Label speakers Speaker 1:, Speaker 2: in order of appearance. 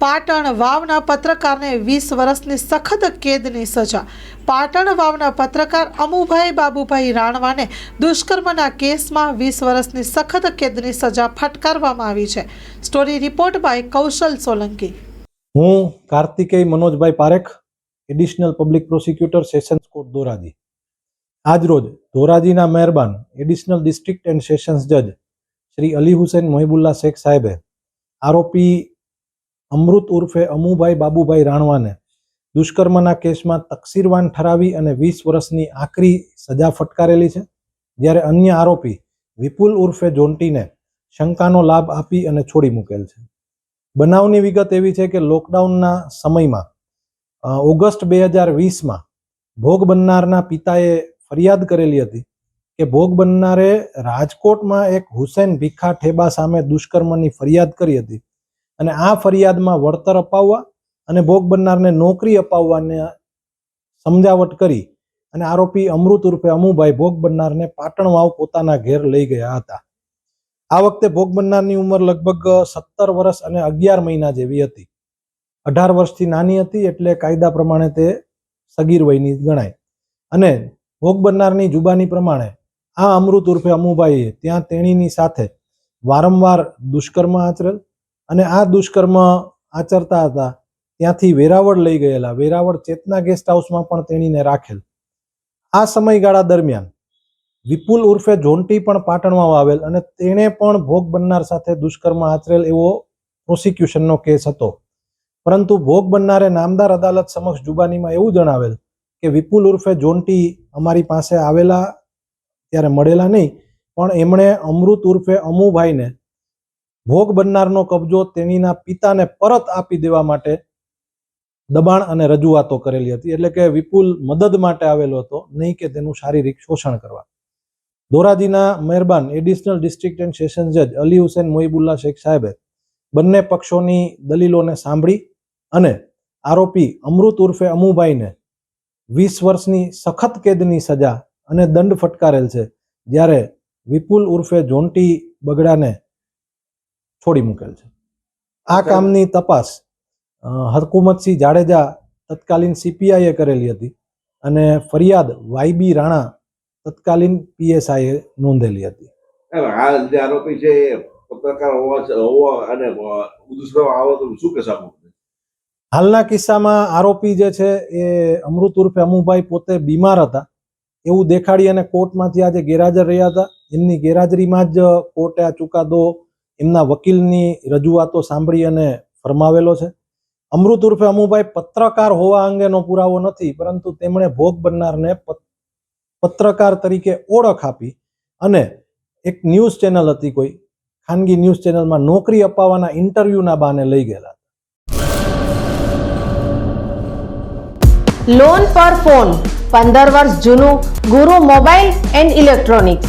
Speaker 1: પાટણ વાવના પત્રકારને વીસ વર્ષની સખત કેદની સજા. પાટણ વાવના પત્રકાર અમુભાઈ બાબુભાઈ રાણવાને દુષ્કર્મના કેસમાં વીસ વર્ષની સખત કેદની સજા ફટકારવામાં આવી છે. Story report by Kaushal Solanki.
Speaker 2: હું Kartikeya Manojbhai Parekh, additional public prosecutor, sessions court, Dhoraji. આજરોજ ધોરાજીના મહેરબાન એડિશનલ ડિસ્ટ્રિક્ટ એન્ડ સેશન્સ જજ શ્રી અલી હુસેન મોહિબુલ્લા શેખ સાહેબે આરોપી અમૃત ઉર્ફે અમુભાઈ બાબુભાઈ રાણવાને દુષ્કર્મના કેસમાં તકસીરવાન ઠરાવી અને વીસ વર્ષની આકરી સજા ફટકારેલી છે. જ્યારે અન્ય આરોપી વિપુલ ઉર્ફે જોન્ટીને શંકાનો લાભ આપી અને છોડી મૂકેલ છે. બનાવની વિગત એવી છે કે લોકડાઉનના સમયમાં ઓગસ્ટ બે હજાર વીસમાં ભોગ બનનારના પિતાએ ફરિયાદ કરેલી હતી કે ભોગ બનનારે રાજકોટમાં એક હુસેન ભીખા ઠેબા સામે દુષ્કર્મની ફરિયાદ કરી હતી. અને આ ફરિયાદમાં વળતર અપાવવા અને ભોગ બનનારને નોકરી અપાવવાને સમજાવટ કરી અને આરોપી અમૃત ઉર્ફે અમુભાઈ ભોગ બનનારને પાટણ વાવ પોતાના ઘેર લઈ ગયા હતા. આ વખતે ભોગ બનનારની ઉંમર લગભગ સત્તર વર્ષ અને અગિયાર મહિના જેવી હતી. અઢાર વર્ષથી નાની હતી એટલે કાયદા પ્રમાણે તે સગીર વયની ગણાય. અને ભોગ બનનારની જુબાની પ્રમાણે આ અમૃત ઉર્ફે અમુભાઈએ ત્યાં તેણીની સાથે વારંવાર દુષ્કર્મ આચરેલ અને આ દુષ્કર્મ આચરતા હતા. ત્યાંથી વેરાવળ લઈ ગયેલા. વેરાવળ ચેતના ગેસ્ટ હાઉસમાં પણ તેણીને રાખેલ. આ સમયગાળા દરમિયાન વિપુલ ઉર્ફે જોન્ટી પણ પાટણમાં આવેલ અને તેણે પણ ભોગ બનનાર સાથે દુષ્કર્મ આચરેલ એવો પ્રોસિક્યુશનનો કેસ હતો. પરંતુ ભોગ બનનારે નામદાર અદાલત સમક્ષ જુબાનીમાં એવું જણાવેલ કે વિપુલ ઉર્ફે જોન્ટી અમારી પાસે આવેલા, ત્યારે મળેલા નહીં, પણ એમણે અમૃત ઉર્ફે અમુભાઈને ભોગ બનનારનો કબજો તેણીના પિતાને પરત આપી દેવા માટે દબાણ અને રજૂઆતો કરેલી હતી. એટલે કે વિપુલ મદદ માટે આવેલો હતો, નહીં કે તેનું શારીરિક શોષણ કરવા. ધોરાજીના મહેરબાન એડિશનલ ડિસ્ટ્રિક્ટ એન્ડ સેશન જજ અલી હુસેન મોહિબુલ્લા શેખ સાહેબે બંને પક્ષોની દલીલોને સાંભળી અને આરોપી અમૃત ઉર્ફે અમુભાઈને વીસ વર્ષની સખત કેદની સજા અને દંડ ફટકારેલ છે. જ્યારે વિપુલ ઉર્ફે જોન્ટી બગડાને છોડી મૂકેલ છે. આ કામની તપાસ હરકુમતસિંહ જાડેજા તત્કાલીન સીપીઆઈએ કરેલી હતી અને ફરિયાદ વાયબી રાણા તત્કાલીન પીએસઆઈએ નોંધેલી હતી.
Speaker 3: જે આરોપી છે એ પત્રકાર હોવા અને દુષ્કર્મ આવો તો શું કહેશો
Speaker 2: હાલના કિસ્સામાં આરોપી જે છે એ અમૃત ઉર્ફે અમુભાઈ પોતે બીમાર હતા. એવું દેખાડી અને કોર્ટમાંથી આજે ગેરહાજર રહ્યા હતા. એમની ગેરહાજરીમાં જ કોર્ટે આ ચુકાદો એમના વકીલની રજૂઆતો સાંભળી અને ફરમાવેલો છે. અમૃત ઉર્ફે અમુભાઈ પત્રકાર હોવા અંગેનો પુરાવો નથી, પરંતુ તેમણે ભોગ બનનારને પત્રકાર તરીકે ઓળખ આપી અને એક ન્યૂઝ ચેનલ હતી કોઈ, ખાનગી ન્યૂઝ ચેનલમાં નોકરી અપાવવાના ઇન્ટરવ્યુના બાને લઈ ગયેલા
Speaker 4: લોન પર ફોન પંદર વર્ષ જૂનું ગુરુ મોબાઈલ એન્ડ ઇલેક્ટ્રોનિક્સ.